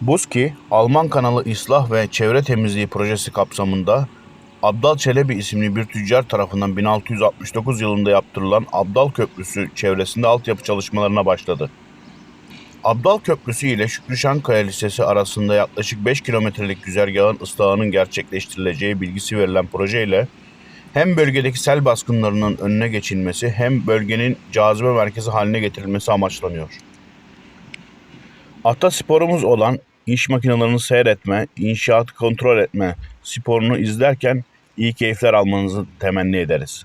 Buzki, Alman kanalı ıslah ve çevre temizliği projesi kapsamında Abdal Çelebi isimli bir tüccar tarafından 1669 yılında yaptırılan Abdal Köprüsü çevresinde altyapı çalışmalarına başladı. Abdal Köprüsü ile Şükrü Şankaya Lisesi arasında yaklaşık 5 kilometrelik güzergahın ıslahının gerçekleştirileceği bilgisi verilen projeyle hem bölgedeki sel baskınlarının önüne geçilmesi hem bölgenin cazibe merkezi haline getirilmesi amaçlanıyor. Atasporumuz olan iş makinelerini seyretme, inşaatı kontrol etme sporunu izlerken iyi keyifler almanızı temenni ederiz.